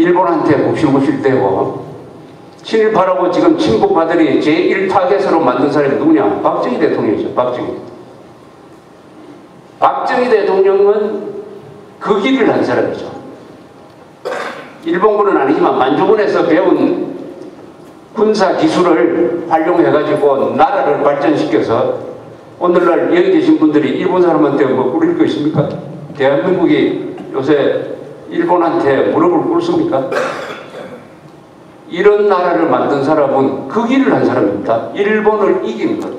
일본한테 굽실굽실 대고 친일파라고 지금 친북파들이 제1타겟으로 만든 사람이 누구냐? 박정희 대통령이죠. 박정희. 박정희 대통령은 그 길을 한 사람이죠. 일본군은 아니지만 만주군에서 배운 군사 기술을 활용해가지고 나라를 발전시켜서 오늘날 여기 계신 분들이 일본 사람한테 뭐거 있습니까? 대한민국이 요새 일본한테 무릎을 꿇습니까? 이런 나라를 만든 사람은 그 길을 한 사람입니다. 일본을 이긴 것.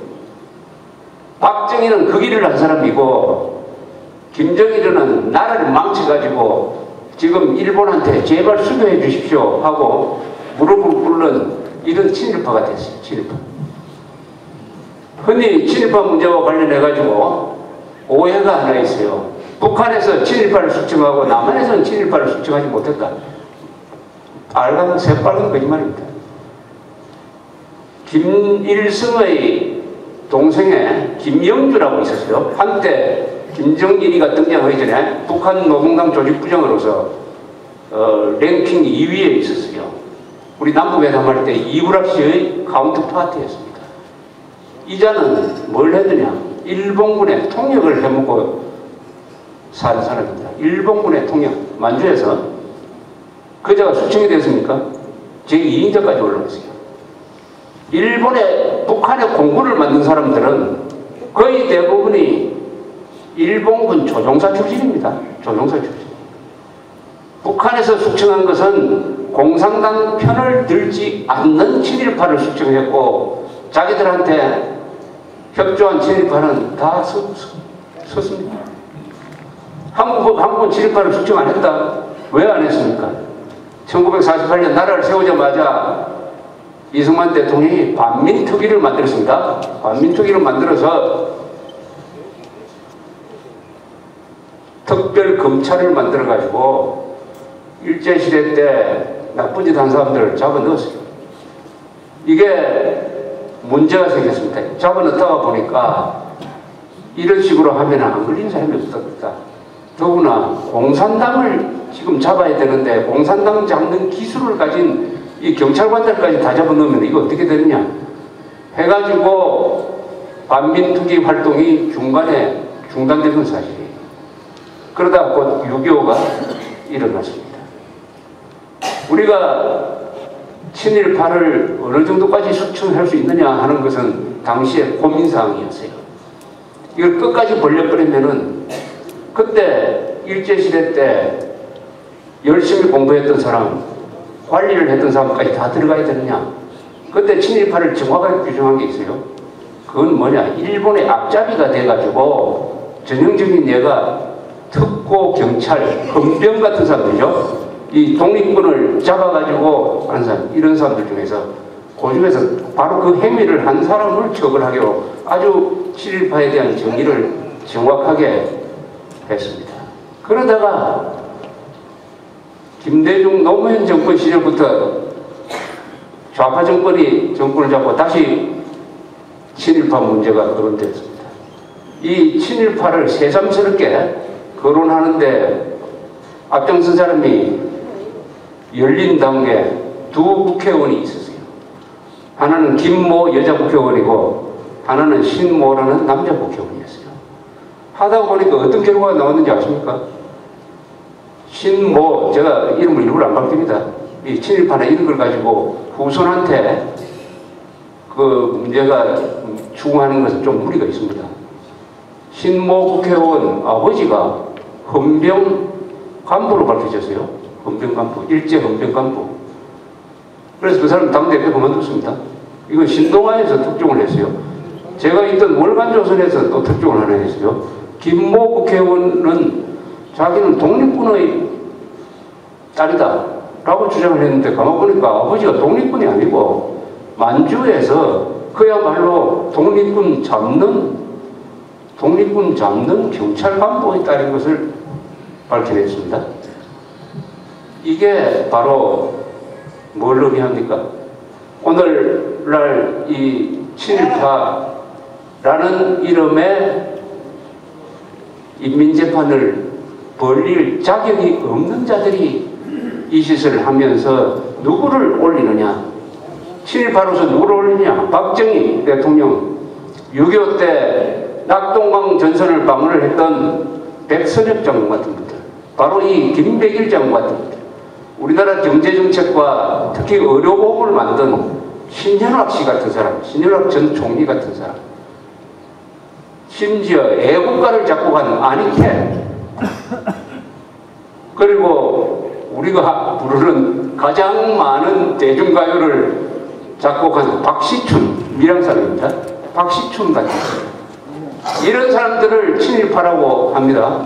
박정희는 그 길을 한 사람이고 김정일은 나라를 망쳐가지고 지금 일본한테 제발 수교해 주십시오 하고 무릎을 꿇는 이런 친일파가 됐어요. 친일파. 흔히 친일파 문제와 관련해가지고 오해가 하나 있어요. 북한에서 친일파를 숙청하고 남한에서는 친일파를 숙청하지 못했다. 빨간, 새빨간 거짓말입니다. 김일성의 동생에 김영주라고 있었어요. 한때 김정일이가 등장하기 전에 북한 노동당 조직부장으로서 어, 랭킹 2위에 있었어요. 우리 남북회담할 때 이구락 씨의 카운트파트였습니다. 이자는 뭘 했느냐? 일본군의 통역을 해먹고 산 사람입니다. 일본군의 통역, 만주에서 그자가 수청이 됐습니까? 제2인자까지 올라갔어요. 일본의, 북한의 공군을 만든 사람들은 거의 대부분이 일본군 조종사 출신입니다. 조종사 출신. 북한에서 숙청한 것은 공산당 편을 들지 않는 친일파를 숙청했고 자기들한테 협조한 친일파는 다 서, 서, 습니다 한국, 한국은 친일파를 숙청 안 했다. 왜 안 했습니까? 1948년 나라를 세우자마자 이승만 대통령이 반민특위를 만들었습니다. 반민특위를 만들어서 특별 검찰을 만들어 가지고 일제시대 때 나쁜 짓 한 사람들을 잡아 넣었어요. 이게 문제가 생겼습니다. 잡아 넣다가 보니까 이런 식으로 하면 안 걸린 사람이 없었다. 더구나 공산당을 지금 잡아야 되는데 공산당 잡는 기술을 가진 이 경찰관들까지 다 잡아놓으면 이거 어떻게 되느냐 해가지고 반민특위 활동이 중간에 중단되는 사실이에요. 그러다 곧 6.25가 일어났습니다. 우리가 친일파를 어느 정도까지 수출할 수 있느냐 하는 것은 당시의 고민사항이었어요. 이걸 끝까지 벌려버리면은 그때 일제시대 때 열심히 공부했던 사람, 관리를 했던 사람까지 다 들어가야 되느냐? 그때 친일파를 정확하게 규정한 게 있어요. 그건 뭐냐? 일본의 앞잡이가 돼가지고 전형적인 얘가 특고, 경찰, 헌병 같은 사람들이죠. 이 독립군을 잡아가지고 하는 사람, 이런 사람들 중에서 그 중에서 바로 그 행위를 한 사람을 처벌하기로 아주 친일파에 대한 정의를 정확하게 했습니다. 그러다가 김대중 노무현 정권 시절부터 좌파 정권이 정권을 잡고 다시 친일파 문제가 거론되었습니다. 이 친일파를 새삼스럽게 거론하는데 앞장선 사람이 열린 당에 두 국회의원이 있었어요. 하나는 김모 여자 국회의원이고 하나는 신모라는 남자 국회의원이었어요. 하다 보니까 어떤 결과가 나왔는지 아십니까? 신모, 제가 이름을 일부러 안 바뀝니다. 이 친일파나 이런 걸 가지고 후손한테 그 문제가 추구하는 것은 좀 무리가 있습니다. 신모 국회의원 아버지가 헌병 간부로 밝혀졌어요. 헌병 간부, 일제 헌병 간부. 그래서 그 사람 당대표 그만뒀습니다. 이건 신동아에서 특종을 했어요. 제가 있던 월간조선에서 또 특종을 하나 했어요. 김모 국회의원은 자기는 독립군의 딸이다 라고 주장을 했는데 가만 보니까 아버지가 독립군이 아니고 만주에서 그야말로 독립군 잡는 독립군 잡는 경찰 간부의 딸인 것을 밝혀냈습니다. 이게 바로 뭘 의미합니까? 오늘날 이 친일파라는 이름의 인민재판을 벌릴 자격이 없는 자들이 이 짓을 하면서 누구를 올리느냐? 친일파로서 누구를 올리냐? 박정희 대통령 6.25 때 낙동강 전선을 방문을 했던 백선엽 장군 같은 분들 바로 이 김백일 장군 같은 분들 우리나라 경제정책과 특히 의료보험을 만든 신현학 씨 같은 사람 신현학 전 총리 같은 사람 심지어 애국가를 작곡한 아니케 그리고 우리가 부르는 가장 많은 대중가요를 작곡한 박시춘 미랑 사람입니다. 박시춘 같은 이런 사람들을 친일파라고 합니다.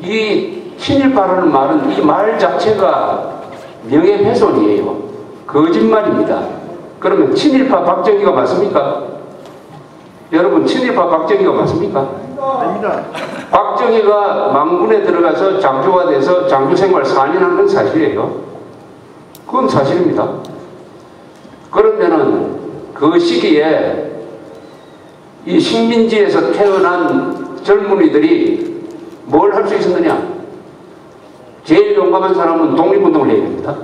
이 친일파라는 말은 이 말 자체가 명예훼손이에요. 거짓말입니다. 그러면 친일파 박정희가 맞습니까? 여러분 친일파 박정희가 맞습니까? 아닙니다. 박정희가 망군에 들어가서 장교가 돼서 장교 생활 4년 한 건 사실이에요. 그건 사실입니다. 그러면은 그 시기에 이 식민지에서 태어난 젊은이들이 뭘 할 수 있었느냐? 제일 용감한 사람은 독립운동을 해야 됩니다.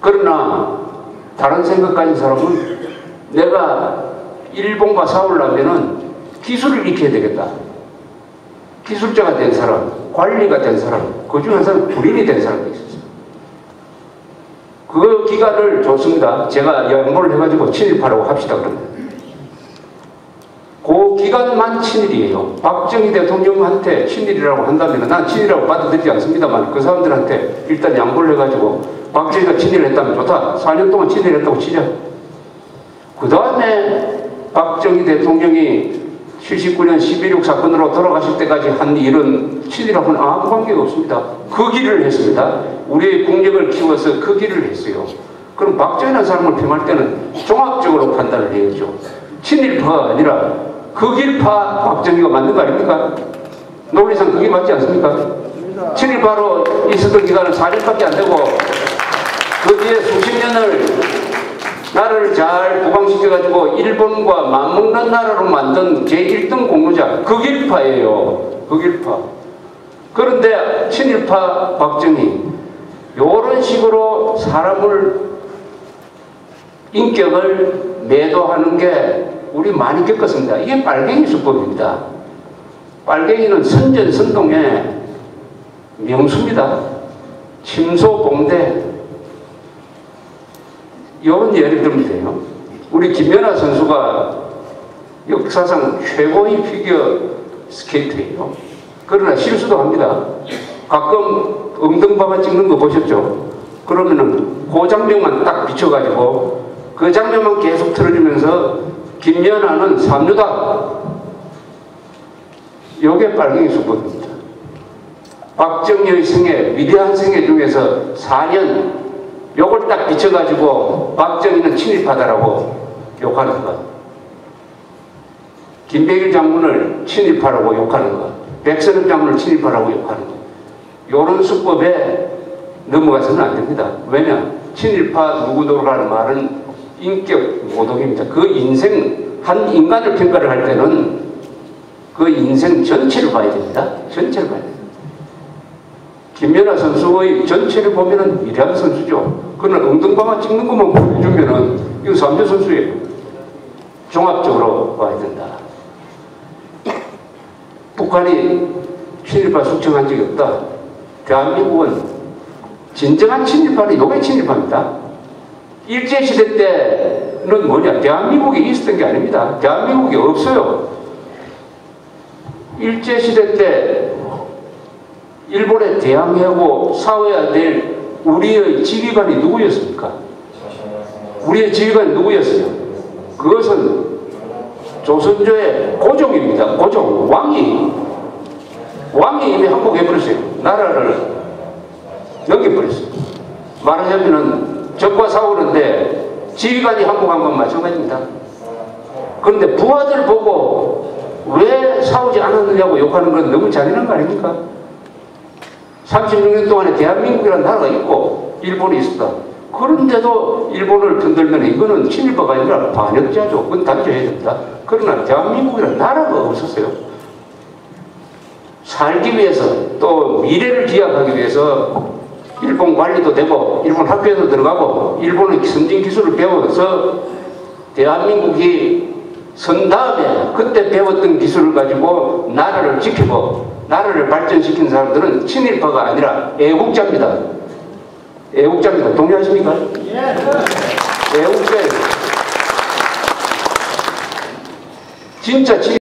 그러나 다른 생각 가진 사람은 내가 일본과 싸우려면은 기술을 익혀야 되겠다. 기술자가 된 사람, 관리가 된 사람, 그 중에 한 사람 불인이 된 사람도 있었어요. 그 기간을 줬습니다. 제가 양보를 해가지고 친일파라고 합시다 그러면. 그 기간만 친일이에요. 박정희 대통령한테 친일이라고 한다면 난 친일이라고 받아들이지 않습니다만 그 사람들한테 일단 양보를 해가지고 박정희가 친일을 했다면 좋다. 4년 동안 친일을 했다고 치자. 그 다음에 박정희 대통령이 79년 11.6 사건으로 돌아가실 때까지 한 일은 친일하고는 아무 관계가 없습니다. 그 길을 했습니다. 우리의 국력을 키워서 그 길을 했어요. 그럼 박정희라는 사람을 평할 때는 종합적으로 판단을 해야죠. 친일파가 아니라 그 길파 박정희가 맞는 거 아닙니까? 논리상 그게 맞지 않습니까? 친일파로 있었던 기간은 4년밖에 안 되고 그 뒤에 수십 년을 나라를 잘 부강시켜가지고 일본과 맞먹는 나라로 만든 제1등 공로자 그 극일파예요. 그 극일파. 그런데 친일파 박정희 이런 식으로 사람을 인격을 매도하는 게 우리 많이 겪었습니다. 이게 빨갱이 수법입니다. 빨갱이는 선전선동의 명수입니다. 침소봉대 이런 예를 들면 돼요. 우리 김연아 선수가 역사상 최고의 피겨 스케이트예요. 그러나 실수도 합니다. 가끔 엉덩방아 찍는 거 보셨죠? 그러면은 그 장면만 딱 비춰가지고 그 장면만 계속 틀어주면서 김연아는 삼류다. 요게 빨갱이 수법입니다. 박정희의 생애, 위대한 생애 중에서 4년 요걸 딱 비춰가지고 박정희는 친일파다라고 욕하는 것. 김백일 장군을 친일파라고 욕하는 것. 백선엽 장군을 친일파라고 욕하는 것. 요런 수법에 넘어가서는 안 됩니다. 왜냐? 친일파 누구도라는 말은 인격 모독입니다. 그 인생, 한 인간을 평가를 할 때는 그 인생 전체를 봐야 됩니다. 전체를 봐야 됩니다. 김연아 선수의 전체를 보면은 위대한 선수죠. 그러나 엉덩방아 찍는 것만 보여주면은 이거 삼대 선수예요. 종합적으로 봐야 된다. 북한이 친일파 숙청한 적이 없다. 대한민국은 진정한 친일파는 요게 친일파입니다. 일제시대 때는 뭐냐? 대한민국이 있었던 게 아닙니다. 대한민국이 없어요. 일제시대 때 일본에 대항하고 싸워야 될 우리의 지휘관이 누구였습니까? 우리의 지휘관이 누구였어요? 그것은 조선조의 고종입니다. 고종, 왕이 왕이 이미 항복해버렸어요. 나라를 넘겨버렸어요. 말하자면은 적과 싸우는데 지휘관이 항복한 건 마찬가지입니다. 그런데 부하들 보고 왜 싸우지 않았느냐고 욕하는 건 너무 잔인한 거 아닙니까? 36년 동안에 대한민국이라는 나라가 있고 일본이 있었다. 그런데도 일본을 편들면 이거는 친일파가 아니라 반역자죠. 그건 단죄해야 됩니다. 그러나 대한민국이라는 나라가 없었어요. 살기 위해서 또 미래를 기약하기 위해서 일본 관리도 되고 일본 학교에도 들어가고 일본의 선진 기술을 배워서 대한민국이 선 다음에 그때 배웠던 기술을 가지고 나라를 지키고 나라를 발전시킨 사람들은 친일파가 아니라 애국자입니다. 애국자입니다. 동의하십니까? 애국자예요. 진짜 친